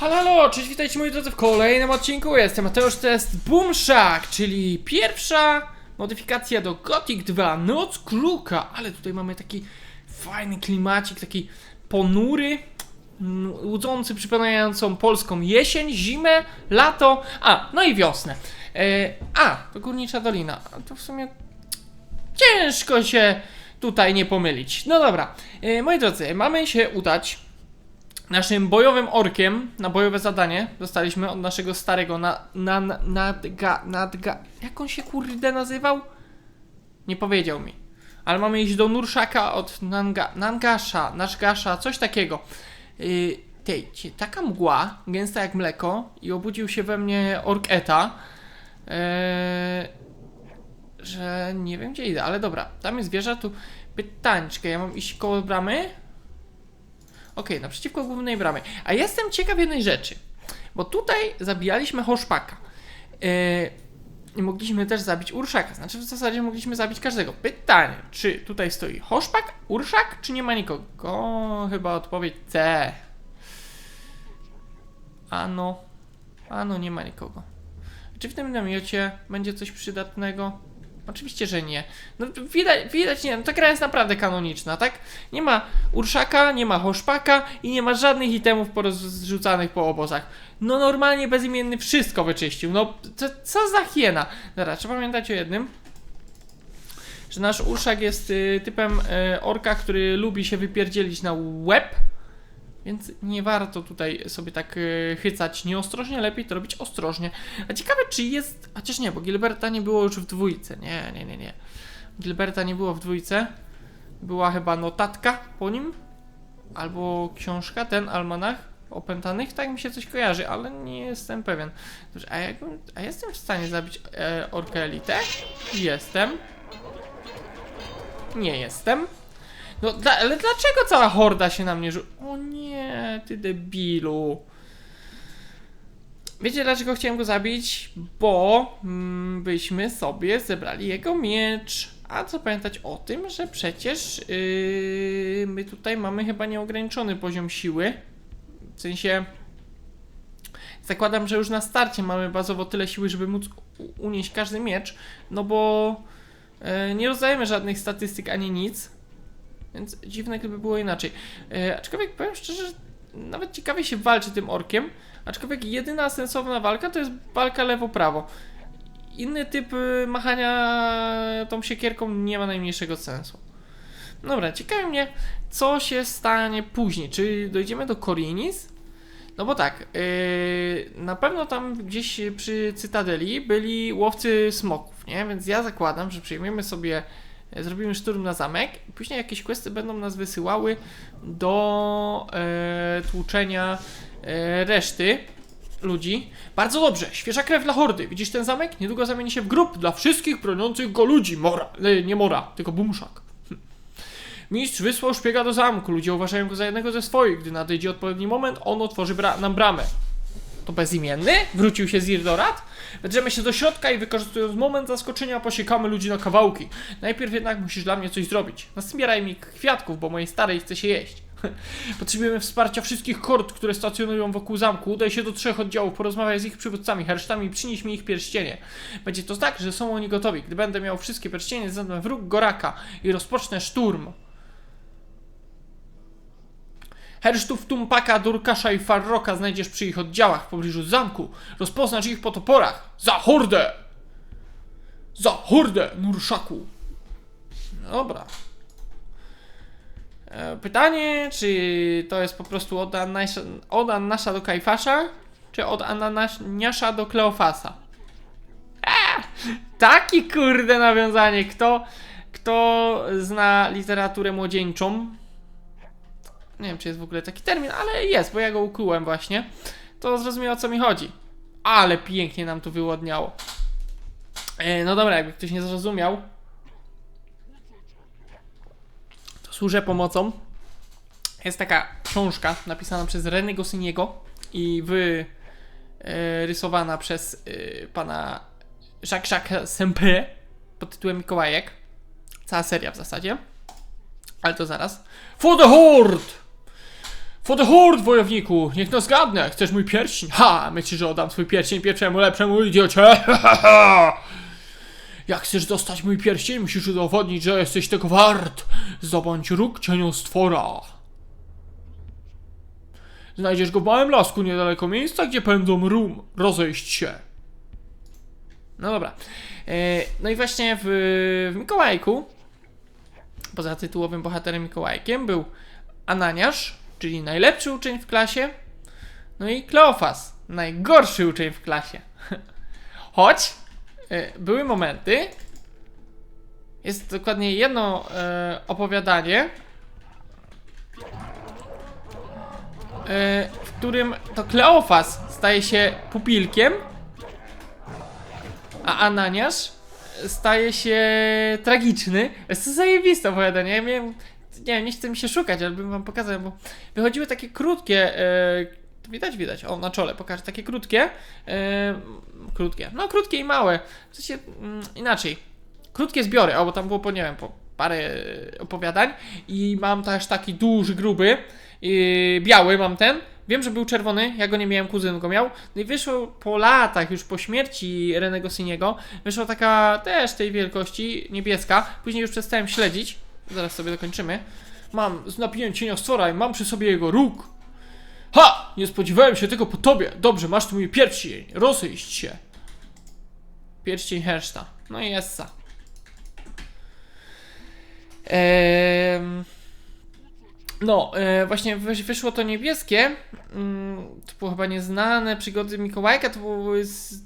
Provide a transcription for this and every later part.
Halo, cześć, witajcie moi drodzy w kolejnym odcinku. Jestem Mateusz, to jest Boomshack, czyli pierwsza modyfikacja do Gothic 2, Noc Kruka. Ale tutaj mamy taki fajny klimacik, taki ponury, łudzący, przypominającą polską jesień, zimę, lato, a, no i wiosnę. E, a, to Górnicza Dolina, a to w sumie ciężko się tutaj nie pomylić. No dobra, e, moi drodzy, mamy się udać naszym bojowym orkiem na bojowe zadanie dostaliśmy od naszego starego na, na, na, nadga, nadga, jak on się kurde nazywał? Nie powiedział mi. Ale mamy iść do Nurszaka od Nanga, Nangasza, Nashgasza, coś takiego. Yy, tej, taka mgła, gęsta jak mleko i obudził się we mnie ork Eta. Yy, że nie wiem gdzie idę, ale dobra, tam jest wieża, tu pytańczkę, ja mam iść koło bramy? Okej, naprzeciwko głównej bramy. A jestem ciekaw jednej rzeczy, bo tutaj zabijaliśmy Hoszpaka. Yy, mogliśmy też zabić Urszaka. Znaczy w zasadzie mogliśmy zabić każdego. Pytanie, czy tutaj stoi Hoszpak, Urszak, czy nie ma nikogo? Chyba odpowiedź C. Ano, ano nie ma nikogo. Czy w tym namiocie będzie coś przydatnego? Oczywiście, że nie. No widać, widać nie, no ta gra jest naprawdę kanoniczna, tak? Nie ma Urszaka, nie ma Hoszpaka i nie ma żadnych itemów porozrzucanych po obozach. No normalnie bezimienny wszystko wyczyścił, no co, co za hiena. Dobra, trzeba pamiętać o jednym. Że nasz Urszak jest y, typem y, orka, który lubi się wypierdzielić na łeb. Więc nie warto tutaj sobie tak y, chycać nieostrożnie, lepiej to robić ostrożnie. A ciekawe, czy jest. Chociaż nie, bo Gilberta nie było już w dwójce. Nie, nie, nie, nie. Gilberta nie było w dwójce. Była chyba notatka po nim. Albo książka, ten almanach opętanych. Tak mi się coś kojarzy, ale nie jestem pewien. A, jakbym, a jestem w stanie zabić e, orkę? Jestem. Nie jestem. No, dla, ale dlaczego cała horda się na mnie rzu... O nie, ty debilu. Wiecie dlaczego chciałem go zabić? Bo mm, byśmy sobie zebrali jego miecz. A co pamiętać o tym, że przecież yy, my tutaj mamy chyba nieograniczony poziom siły. W sensie zakładam, że już na starcie mamy bazowo tyle siły, żeby móc unieść każdy miecz. No bo yy, nie rozdajemy żadnych statystyk ani nic. Więc dziwne, gdyby było inaczej. E, aczkolwiek powiem szczerze, że nawet ciekawie się walczy tym orkiem. Aczkolwiek jedyna sensowna walka to jest walka lewo-prawo. Inny typ y, machania tą siekierką nie ma najmniejszego sensu. Dobra, ciekawi mnie, co się stanie później. Czy dojdziemy do Korinis? No bo tak, yy, na pewno tam gdzieś przy Cytadeli byli łowcy smoków, nie? Więc ja zakładam, że przyjmiemy sobie E, zrobimy szturm na zamek i później jakieś questy będą nas wysyłały do e, tłuczenia e, reszty ludzi. Bardzo dobrze, świeża krew dla hordy. Widzisz ten zamek? Niedługo zamieni się w grób dla wszystkich broniących go ludzi. Mora, e, nie mora, tylko bumszak. Hm. Mistrz wysłał szpiega do zamku. Ludzie uważają go za jednego ze swoich. Gdy nadejdzie odpowiedni moment, on otworzy bra- nam bramę. To bezimienny? Wrócił się z Irdorat? Wedrzemy się do środka i wykorzystując moment zaskoczenia posiekamy ludzi na kawałki. Najpierw jednak musisz dla mnie coś zrobić. Nazbieraj mi kwiatków, bo mojej starej chce się jeść. Potrzebujemy wsparcia wszystkich kort, które stacjonują wokół zamku. Udaj się do trzech oddziałów, porozmawiaj z ich przywódcami, hersztami i przynieś mi ich pierścienie. Będzie to tak, że są oni gotowi. Gdy będę miał wszystkie pierścienie, zadam wróg Goraka i rozpocznę szturm. Hersztów Tumpaka, Durkasza i Farroka znajdziesz przy ich oddziałach w pobliżu zamku. Rozpoznasz ich po toporach. Za hordę! Za hordę, Nurszaku! Dobra. E, Pytanie, czy to jest po prostu od, Anasza, od Annasza do Kajfasza, czy od Ananiasza do Kleofasa? A, taki kurde nawiązanie. Kto, kto zna literaturę młodzieńczą, nie wiem, czy jest w ogóle taki termin, ale jest, bo ja go ukułem właśnie. To zrozumiał o co mi chodzi. Ale pięknie nam tu wyłodniało. E, no dobra, jakby ktoś nie zrozumiał, to służę pomocą. Jest taka książka napisana przez René Goscinniego i wyrysowana przez e, pana Jacques-Jacques Sempe pod tytułem Mikołajek. Cała seria w zasadzie. Ale to zaraz. For the Horde! For the horde, wojowniku! Niech no zgadnę, chcesz mój pierścień? Ha! Myślisz, że oddam swój pierścień pierwszemu lepszemu idiocie? Jak chcesz dostać mój pierścień, musisz udowodnić, że jesteś tego wart. Zdobądź róg cieniostwora. Znajdziesz go w małym lasku niedaleko miejsca, gdzie pędzą rum. Rozejść się. No dobra. E, no i właśnie w, w Mikołajku, poza tytułowym bohaterem Mikołajkiem, był Ananiasz, czyli najlepszy uczeń w klasie, no i Kleofas, najgorszy uczeń w klasie. Choć e, były momenty, jest dokładnie jedno e, opowiadanie, e, w którym to Kleofas staje się pupilkiem, a Ananiasz staje się tragiczny. Jest to zajebiste opowiadanie. Ja miałem, nie nie chce mi się szukać, ale bym wam pokazał, bo wychodziły takie krótkie, e, widać, widać, o, na czole pokażę, takie krótkie, e, krótkie, no krótkie i małe, w sensie mm, inaczej, krótkie zbiory, o, bo tam było po, nie wiem, po parę e, opowiadań i mam też taki duży, gruby, i biały mam ten, Wiem, że był czerwony, ja go nie miałem, kuzyn go miał. No i wyszło po latach, już po śmierci Renego Siniego, wyszła taka też tej wielkości, niebieska. Później już przestałem śledzić. Zaraz sobie dokończymy. Mam z napijem cienia i mam przy sobie jego róg. Ha! Nie spodziewałem się tego po tobie. Dobrze, masz tu mój pierścień. Rozejść się. Pierścień Herszta. No i essa. Eee... No, e, właśnie wysz, wyszło to niebieskie. Mm, to było chyba nieznane przygody Mikołajka. To,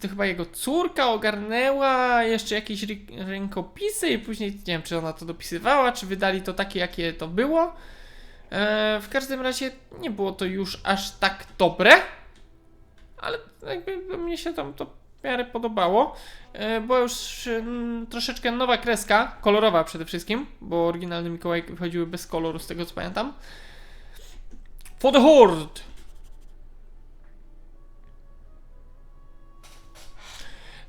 to chyba jego córka ogarnęła jeszcze jakieś rękopisy i później nie wiem, czy ona to dopisywała, czy wydali to takie, jakie to było. E, w każdym razie nie było to już aż tak dobre, ale jakby mnie się tam to w miarę podobało. E, była już mm, troszeczkę nowa kreska, kolorowa przede wszystkim, bo oryginalne Mikołajki wychodziły bez koloru, z tego co pamiętam. For the Horde!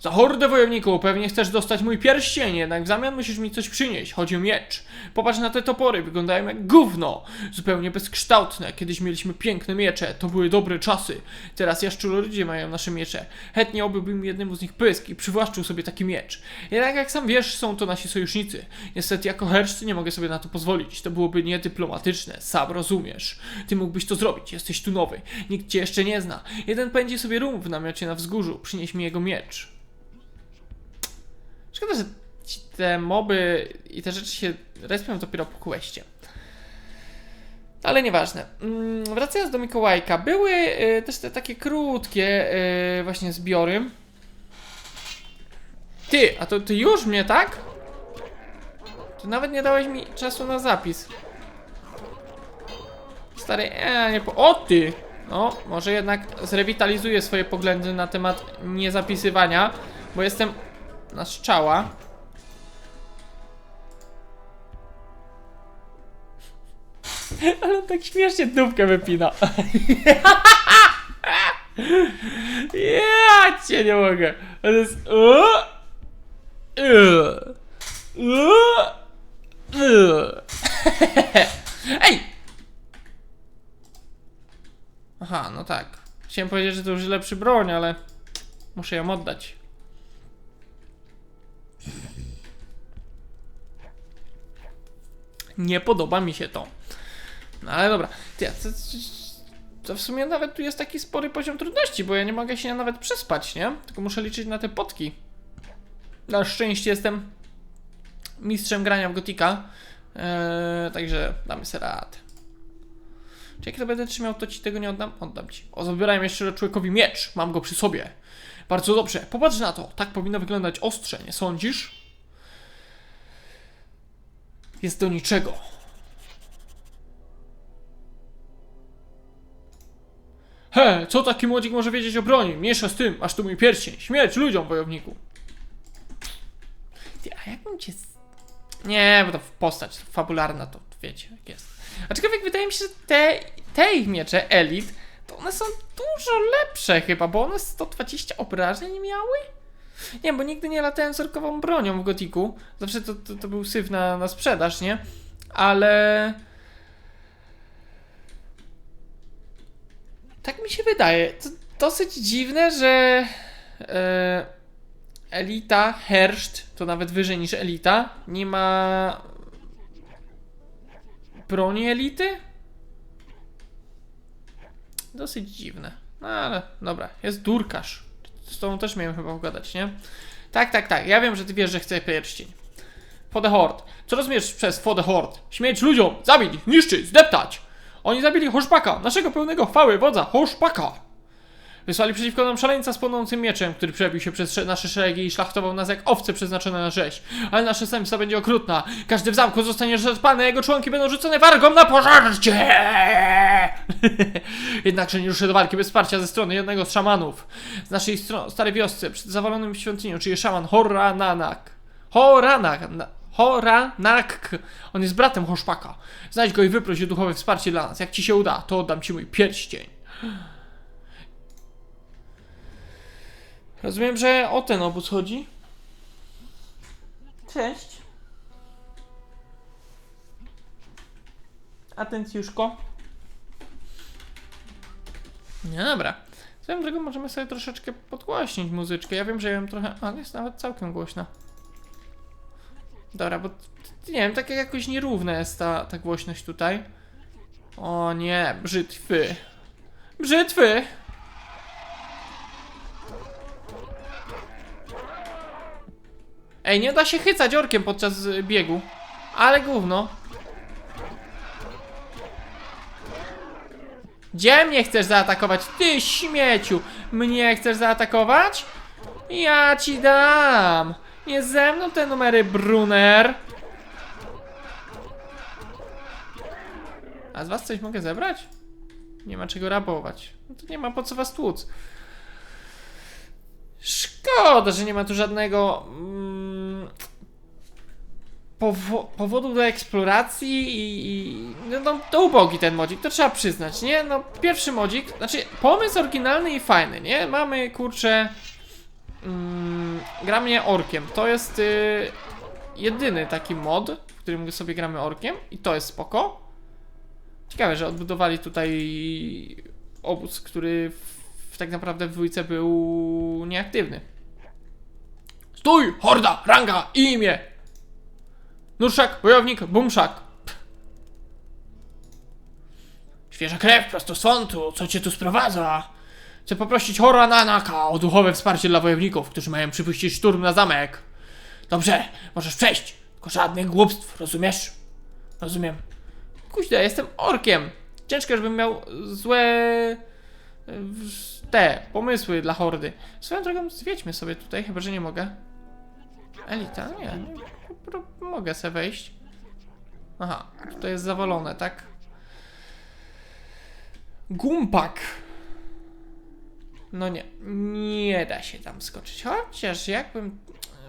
Za hordę wojowników pewnie chcesz dostać mój pierścień, jednak w zamian musisz mi coś przynieść. Chodzi o miecz. Popatrz na te topory, wyglądają jak gówno. Zupełnie bezkształtne. Kiedyś mieliśmy piękne miecze, to były dobre czasy. Teraz jaszczuroludzie mają nasze miecze. Chętnie obyłbym jednemu z nich pysk i przywłaszczył sobie taki miecz. Jednak jak sam wiesz, są to nasi sojusznicy. Niestety jako herszcy nie mogę sobie na to pozwolić. To byłoby niedyplomatyczne, sam rozumiesz. Ty mógłbyś to zrobić, jesteś tu nowy. Nikt cię jeszcze nie zna. Jeden pędzi sobie rum w namiocie na wzgórzu. Przynieś mi jego miecz. Szkoda, że te moby i te rzeczy się respią dopiero po questie. Ale nieważne. Mm, Wracając do Mikołajka, były y, też te takie krótkie y, właśnie zbiory. Ty, a to ty już mnie, tak? To nawet nie dałeś mi czasu na zapis. Stary, e, nie po... O ty! No, może jednak zrewitalizuję swoje poglądy na temat niezapisywania, bo jestem na strzała. Ale on tak śmiesznie dupkę wypina. Ja cię nie mogę. To jest... Ej! Aha, no tak. Chciałem powiedzieć, że to już lepszy broń, ale muszę ją oddać. Nie podoba mi się to. No ale dobra. To w sumie nawet tu jest taki spory poziom trudności, bo ja nie mogę się nawet przespać, nie? Tylko muszę liczyć na te potki. Na szczęście jestem mistrzem grania w Gotika. Eee, także damy sobie radę. Czy jak to będę trzymał, to ci tego nie oddam? Oddam ci. O, zabierałem jeszcze człowiekowi miecz. Mam go przy sobie. Bardzo dobrze. Popatrz na to. Tak powinno wyglądać ostrze, nie sądzisz? Jest do niczego. He, co taki młodzik może wiedzieć o broni? Mniejsza z tym, aż tu mój pierścień. Śmierć ludziom, wojowniku. Ty, a jakbym cię... Nie, bo to postać fabularna, to wiecie, jak jest. Aczkolwiek wydaje mi się, że te, te ich miecze, Elite, to one są dużo lepsze chyba, bo one 120 obrażeń miały? Nie bo nigdy nie latałem z orkową bronią w Gotiku. Zawsze to, to, to był syf na, na sprzedaż, nie? Ale... Tak mi się wydaje. To dosyć dziwne, że e, elita, herszt, to nawet wyżej niż elita, nie ma broni elity? Dosyć dziwne. No ale dobra, jest durkarz. Z tobą też miałem chyba pogadać, nie? Tak, tak, tak. Ja wiem, że ty wiesz, że chcę pierścień. For the Horde. Co rozumiesz przez For the Horde? Śmierć ludziom! Zabić, niszczyć, zdeptać! Oni zabili Hoszpaka, naszego pełnego chwały wodza, Hoszpaka! Wysłali przeciwko nam szaleńca z płonącym mieczem, który przebił się przez sze- nasze szeregi i szlachtował nas jak owce przeznaczone na rzeź. Ale nasza zemsta będzie okrutna. Każdy w zamku zostanie rozpany, a jego członki będą rzucone wargą na pożarcie! Jednakże nie ruszę do walki bez wsparcia ze strony jednego z szamanów. Z naszej starej wiosce, przed zawalonym świątynią, czyli szaman Horananak. Horanak. na- Horanak. On jest bratem Hoszpaka. Znajdź go i wyproś duchowe wsparcie dla nas. Jak ci się uda, to oddam ci mój pierścień. Rozumiem, że o ten obóz chodzi. Cześć. Atencjuszko. No dobra. Swoją drogą możemy sobie troszeczkę podgłośnić muzyczkę. Ja wiem, że ja ją trochę... Ale jest nawet całkiem głośna. Dobra, bo... Nie wiem, tak jakoś nierówna jest ta, ta głośność tutaj. O nie, brzytwy. Brzytwy! Ej, nie da się chycać orkiem podczas biegu. Ale gówno. Gdzie mnie chcesz zaatakować? Ty śmieciu! Mnie chcesz zaatakować? Ja ci dam! Nie ze mną te numery, Brunner! A z was coś mogę zebrać? Nie ma czego rabować. No to nie ma po co was tłuc. Szkoda, że nie ma tu żadnego mm, powo- powodu do eksploracji i, i no, no to ubogi ten modzik, to trzeba przyznać, nie? No pierwszy modzik, znaczy pomysł oryginalny i fajny, nie? Mamy kurczę mm, gra mnie orkiem, to jest y, jedyny taki mod, w którym sobie gramy orkiem i to jest spoko. Ciekawe, że odbudowali tutaj obóz, który w, w tak naprawdę w dwójce był nieaktywny. Stój! Horda! Ranga! Imię! Nurszak, wojownik, bumszak. Świeża krew, prosto z frontu, co cię tu sprowadza? Chcę poprosić Hora Nanaka o duchowe wsparcie dla wojowników, którzy mają przypuścić szturm na zamek. Dobrze, możesz przejść, tylko żadnych głupstw, rozumiesz? Rozumiem. Kuźle, jestem orkiem. Ciężko, żebym miał złe e, te pomysły dla hordy. Swoją drogą zwiedźmy sobie tutaj, chyba że nie mogę. Elita? Nie, mogę sobie wejść. Aha, tutaj jest zawalone, tak? Gumpak. No nie, nie da się tam skoczyć. Chociaż jakbym...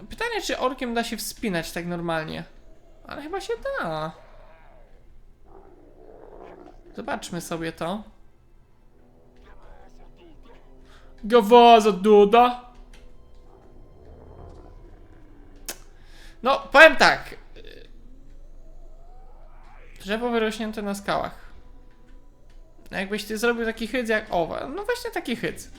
Pytanie, czy orkiem da się wspinać tak normalnie. Ale chyba się da. Zobaczmy sobie to. Gawaza Duda. No, powiem tak. Drzewo wyrośnięte na skałach. No Jakbyś ty zrobił taki hyc jak owa. No właśnie taki hyc.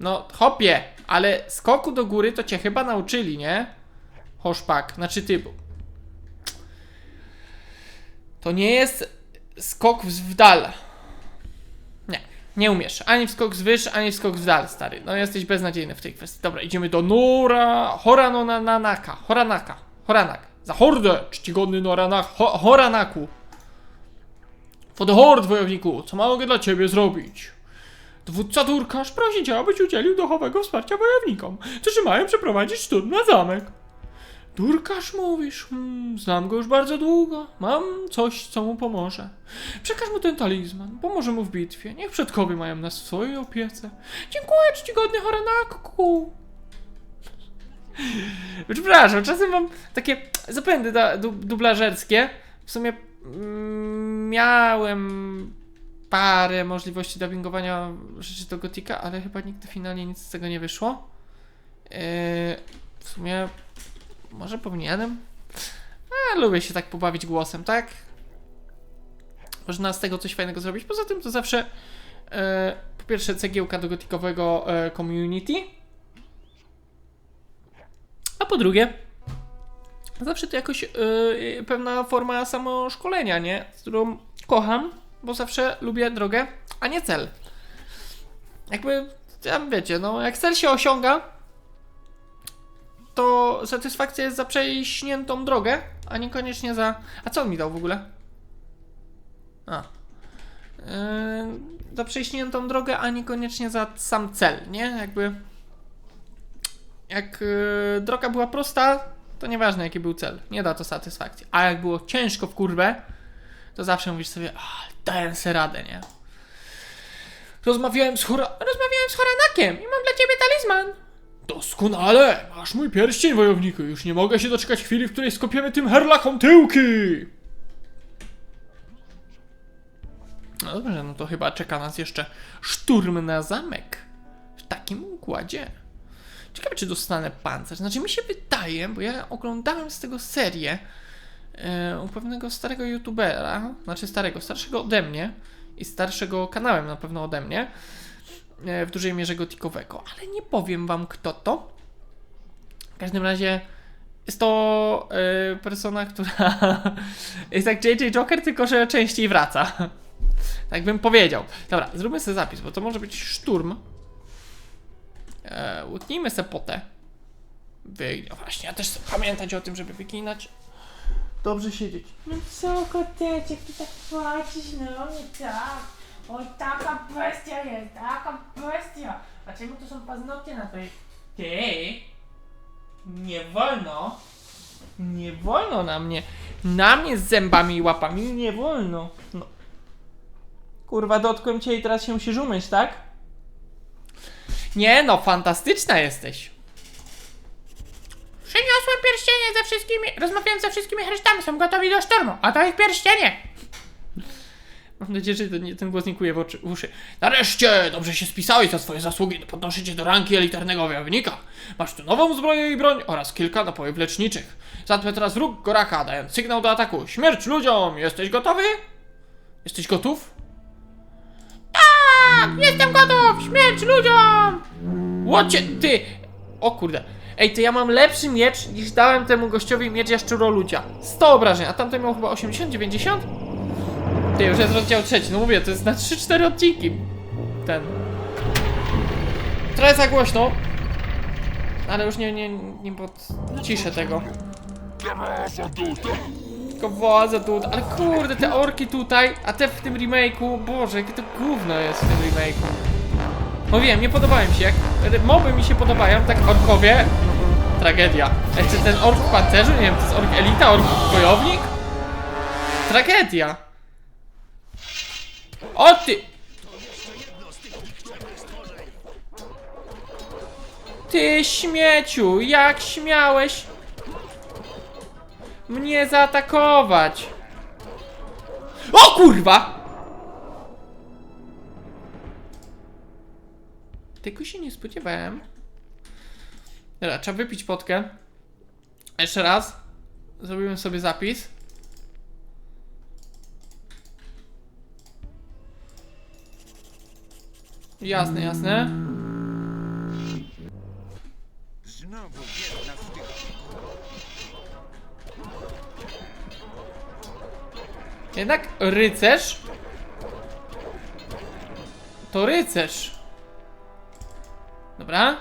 No, hopie, ale skoku do góry to cię chyba nauczyli, nie? Hoszpak, znaczy ty. To nie jest skok w dal. Nie, umiesz. Ani w skok z wyż, ani w skok w dal, stary. No jesteś beznadziejny w tej kwestii. Dobra, idziemy do Nura Horanonanaka. Horanaka. Horanak. Za hordę, czcigodny Noranak. Ho, Horanaku. The horde, wojowniku. Co mogę dla ciebie zrobić? Dowódca Durkasz prosi cię, abyś udzielił duchowego wsparcia wojownikom, którzy mają przeprowadzić szturm na zamek. Durkasz mówisz, hmm, znam go już bardzo długo, mam coś, co mu pomoże. Przekaż mu ten talizman, pomoże mu w bitwie, niech przodkowie mają nas w swojej opiece. Dziękuję, czcigodny Horanakku. Przepraszam, czasem mam takie zapędy dublażerskie. W sumie mm, miałem parę możliwości dubbingowania rzeczy do Gotika, ale chyba nigdy finalnie nic z tego nie wyszło. Yy, w sumie może powinienem. A, lubię się tak pobawić głosem, tak? można z tego coś fajnego zrobić. Poza tym to zawsze e, po pierwsze cegiełka do gotikowego e, community, a po drugie zawsze to jakoś e, pewna forma samoszkolenia, nie? Którą kocham, bo zawsze lubię drogę, a nie cel. Jakby, tam wiecie, no jak cel się osiąga, to satysfakcja jest za przejśniętą drogę, a niekoniecznie za... A co on mi dał w ogóle? A. Yy, za przejśniętą drogę, a niekoniecznie za sam cel, nie? Jakby... Jak yy, droga była prosta, to nieważne jaki był cel. Nie da to satysfakcji. A jak było ciężko w kurwę, to zawsze mówisz sobie, dałem se radę, nie? Rozmawiałem z chora... Rozmawiałem z Horanakiem i mam dla ciebie talizman. Doskonale! Masz mój pierścień, wojowniku. Już nie mogę się doczekać chwili, w której skopiemy tym herlakom tyłki! No dobrze, no to chyba czeka nas jeszcze szturm na zamek. W takim układzie. Ciekawe, czy dostanę pancerz. Znaczy, mi się wydaje, bo ja oglądałem z tego serię e, u pewnego starego youtubera, znaczy starego, starszego ode mnie i starszego kanałem na pewno ode mnie, w dużej mierze gotikowego, ale nie powiem wam kto to. W każdym razie jest to e, persona, która jest jak JJ Joker, tylko że częściej wraca. Tak bym powiedział. Dobra, zróbmy sobie zapis, bo to może być szturm. E, łyknijmy se potę. Wy... No właśnie, ja też chcę pamiętać o tym, żeby wyginać. Dobrze siedzieć. No co, koteczek, ty tak patrzysz na mnie, tak? Oj, taka bestia jest, taka bestia. A czemu to są paznokcie na twojej... Ty! Nie wolno! Nie wolno na mnie! Na mnie z zębami i łapami nie wolno! No. Kurwa, dotkłem cię i teraz się musisz umyć, tak? Nie no, fantastyczna jesteś! Przyniosłem pierścienie ze wszystkimi, rozmawiałem ze wszystkimi resztami, są gotowi do szturmu, a to ich pierścienie. Mam nadzieję, że ten, ten głos nie kuje w, oczy, w uszy. Nareszcie! Dobrze się spisałeś za swoje zasługi. Podnoszę cię do rangi elitarnego wojownika. Masz tu nową zbroję i broń oraz kilka napojów leczniczych. Zatnę teraz wróg Goraka, dając sygnał do ataku. Śmierć ludziom! Jesteś gotowy? Jesteś gotów? Tak, jestem gotów, śmierć ludziom. Łocie, ty! O kurde. Ej, to ja mam lepszy miecz niż dałem temu gościowi miecz jaszczuroludzia. 100 obrażeń, a tamten miał chyba 80-90? Ty, już jest rozdział trzeci, no mówię, to jest na 3-4 odcinki. Ten. Trochę za głośno. Ale już nie, nie, nie podciszę tego. Tylko woza tu, ale kurde, te orki tutaj, a te w tym remake'u, boże, jakie to gówno jest w tym remake'u. No wiem, nie podobają się, jak moby mi się podobają, tak orkowie, tragedia. Jeszcze ten ork w pancerzu, nie wiem, to jest ork elita, ork wojownik? Tragedia. O ty! Ty śmieciu, jak śmiałeś mnie zaatakować? O kurwa! Tego się nie spodziewałem. Dobra, trzeba wypić potkę. Jeszcze raz. Zrobimy sobie zapis. Jasne, jasne. Znowu jedna z tych Jednak rycerz to rycerz. Dobra.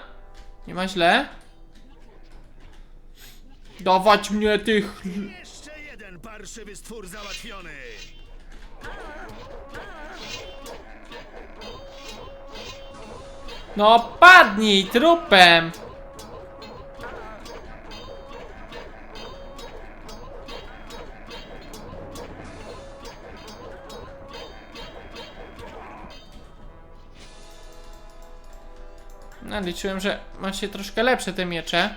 Nie ma źle. Dawać mnie tych. Jeszcze jeden parszywy stwór załatwiony! No padnij trupem. No, liczyłem, że macie troszkę lepsze te miecze.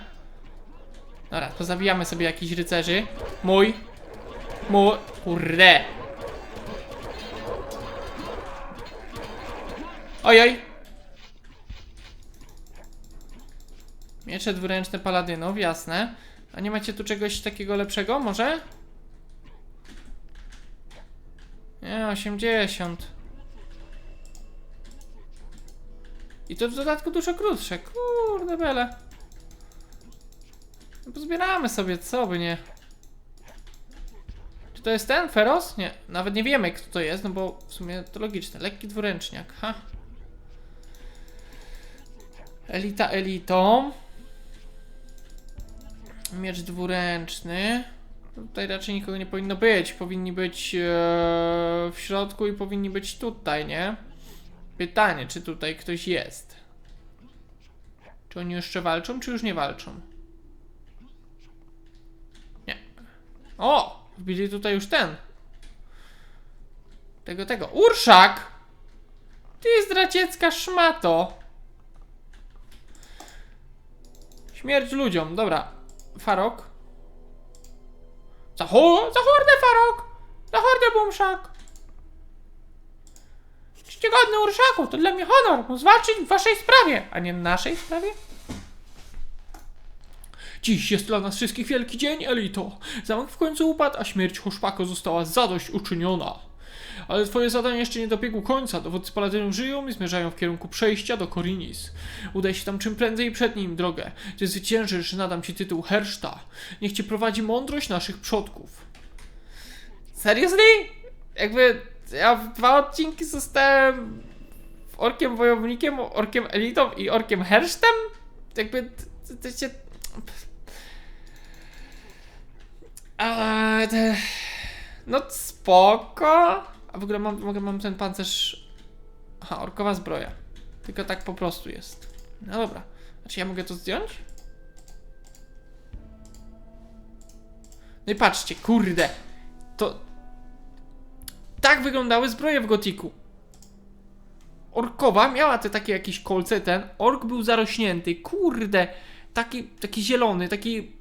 Dobra, to zabijamy sobie jakichś rycerzy. Mój. Mój. Kurde. Ojoj. Miecze dwuręczne paladynów, jasne. A nie macie tu czegoś takiego lepszego, może? Nie, Nie, 80. I to w dodatku dużo krótsze. Kurde bele. No pozbieramy sobie, co by nie. Czy to jest ten Feroz? Nie, nawet nie wiemy kto to jest, no bo w sumie to logiczne. Lekki dwuręczniak, ha. Elita elitą. Miecz dwuręczny. Tutaj raczej nikogo nie powinno być. Powinni być e, w środku i powinni być tutaj, nie? Pytanie, czy tutaj ktoś jest? Czy oni jeszcze walczą, czy już nie walczą? Nie. O! Wbili tutaj już ten. Tego, tego. Urszak! Ty zdradziecka szmato! Śmierć ludziom, dobra. Farok. Za, ho za hordę, Farok! Za hordę, Bumszak! Czcigodny Urszaku, to dla mnie honor móc walczyć w waszej sprawie, a nie naszej sprawie. Dziś jest dla nas wszystkich wielki dzień, Elito. Zamek w końcu upadł, a śmierć Hoszpako została zadość uczyniona. Ale twoje zadanie jeszcze nie dobiegło końca. Dowódcy paladynów żyją i zmierzają w kierunku przejścia do Korinis. Udaj się tam czym prędzej i przed nim drogę. Gdy zwyciężysz, nadam ci tytuł Herszta. Niech cię prowadzi mądrość naszych przodków. Seriously? Jakby ja w dwa odcinki zostałem orkiem wojownikiem, orkiem elitą i orkiem hersztem? Jakby to, się... No spoko. A w ogóle mam, mogę, mam ten pancerz... Aha, orkowa zbroja. Tylko tak po prostu jest. No dobra. Znaczy ja mogę to zdjąć? No i patrzcie, kurde. To... Tak wyglądały zbroje w gotiku. Orkowa miała te takie jakieś kolce, ten. Ork był zarośnięty, kurde. Taki, taki zielony, taki...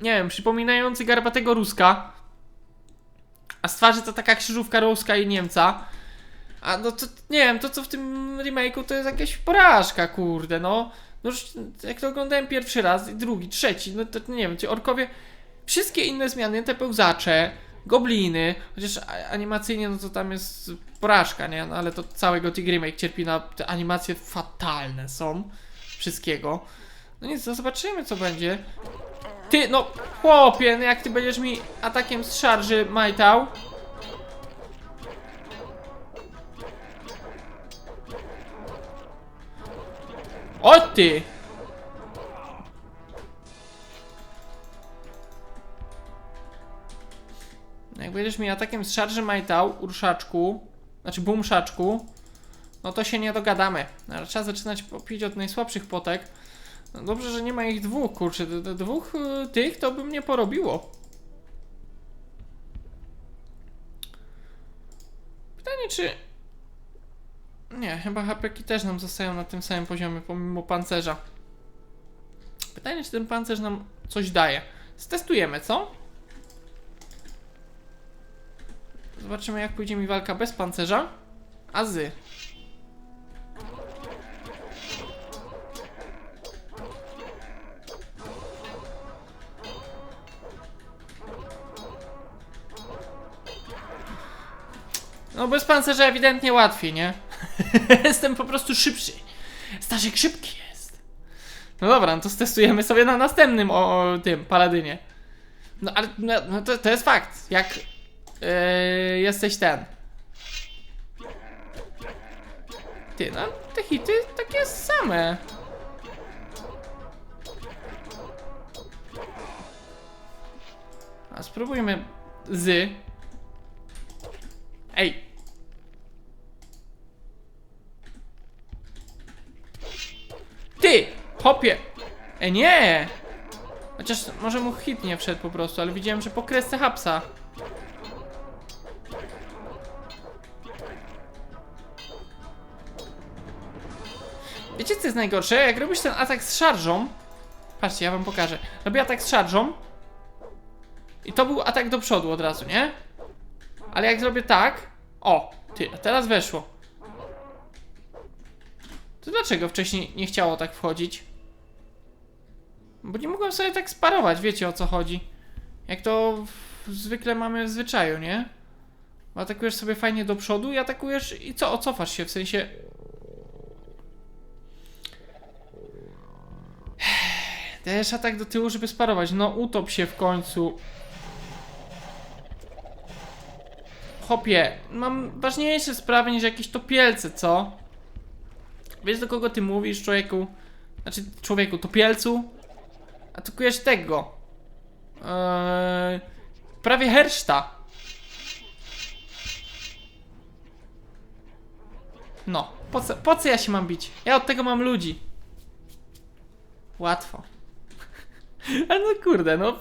Nie wiem, przypominający garbatego Ruska. A z twarzy to taka krzyżówka Ruska i Niemca. A no to nie wiem, to co w tym remake'u to jest jakaś porażka, kurde, no. No już jak to oglądałem pierwszy raz, drugi, trzeci, no to nie wiem, ci orkowie. Wszystkie inne zmiany, te pełzacze, gobliny, chociaż animacyjnie no to tam jest porażka, nie? No ale to cały Gothic Remake cierpi na te animacje fatalne są. Wszystkiego. No nic, no zobaczymy co będzie. Ty, no chłopie, no jak ty będziesz mi atakiem z szarży majtał. O ty! Jak będziesz mi atakiem z szarży majtał, urszaczku, znaczy bumszaczku, no to się nie dogadamy. No, Ale trzeba zaczynać pić od najsłabszych potek. No dobrze, że nie ma ich dwóch, kurczę, dwóch y, tych to by mnie porobiło. Pytanie czy... Nie, chyba hapeki też nam zostają na tym samym poziomie, pomimo pancerza. Pytanie, czy ten pancerz nam coś daje. Stestujemy, co? Zobaczymy, jak pójdzie mi walka bez pancerza. A z. No bez pancerza ewidentnie łatwiej, nie? Jestem po prostu szybszy. Staszek szybki jest. No dobra, no to stestujemy sobie na następnym o, o tym paladynie. No ale no, no to, to jest fakt. Jak yy, jesteś ten. Ty, no te hity takie same. A spróbujmy z. Hopie! E nie! Chociaż może mu hit nie wszedł po prostu, ale widziałem, że po kresce hapsa. Wiecie co jest najgorsze? Jak robisz ten atak z szarżą Patrzcie, ja wam pokażę Robię atak z szarżą I to był atak do przodu od razu, nie? Ale jak zrobię tak O, ty, a teraz weszło To dlaczego wcześniej nie chciało tak wchodzić? Bo nie mogłem sobie tak sparować, wiecie o co chodzi Jak to zwykle mamy w zwyczaju, nie? Atakujesz sobie fajnie do przodu i atakujesz i co, cofasz się, w sensie... Dajesz atak do tyłu, żeby sparować. No utop się w końcu. Hopie, mam ważniejsze sprawy niż jakieś topielce, co? Wiesz do kogo ty mówisz, człowieku? Znaczy, człowieku, topielcu? Atakujesz tego. Eee, prawie herszta. No, po co, po co ja się mam bić? Ja od tego mam ludzi. Łatwo. Ale no kurde, no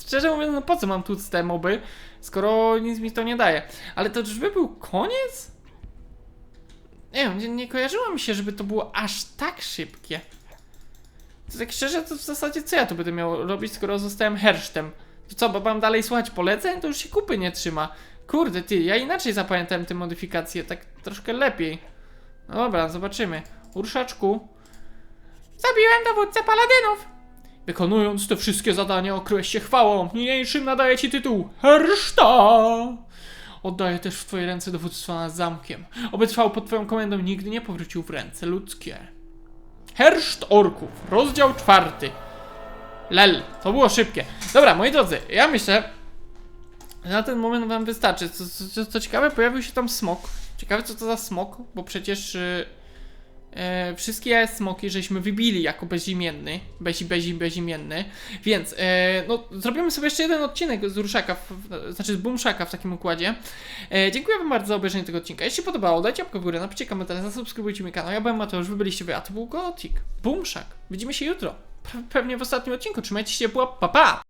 szczerze mówiąc, no po co mam tu te moby, skoro nic mi to nie daje. Ale to czyżby był koniec? Nie wiem, nie, nie kojarzyło mi się, żeby to było aż tak szybkie. To tak szczerze, to w zasadzie co ja tu będę miał robić, skoro zostałem hersztem? To co, bo mam dalej słuchać poleceń? To już się kupy nie trzyma. Kurde, ty, ja inaczej zapamiętałem te modyfikacje, tak troszkę lepiej. No dobra, zobaczymy. Urszaczku. Zabiłem dowódcę paladynów! Wykonując te wszystkie zadania okryłeś się chwałą. Niniejszym nadaje ci tytuł Herszta! Oddaję też w twoje ręce dowództwo nad zamkiem. Oby pod twoją komendą nigdy nie powrócił w ręce ludzkie. Herszt Orków, rozdział czwarty. Lel, to było szybkie. Dobra, moi drodzy, ja myślę, że na ten moment wam wystarczy. Co, co, co, ciekawe, pojawił się tam smok. Ciekawe, co to za smok, bo przecież y, e, wszystkie smoki żeśmy wybili jako bezimienny, bezi, bezi, bezimienny, więc e, no, zrobimy sobie jeszcze jeden odcinek z Ruszaka, w, znaczy z Boomszaka w takim układzie. E, dziękuję wam bardzo za obejrzenie tego odcinka. Jeśli podobało, dajcie łapkę w górę, napiszcie zasubskrybujcie mój kanał. Ja byłem Mateusz, wy byliście wy, a to był Gotik. Boomszak. Widzimy się jutro. Pe- Pewnie w ostatnim odcinku. Trzymajcie się ciepło, pa pa!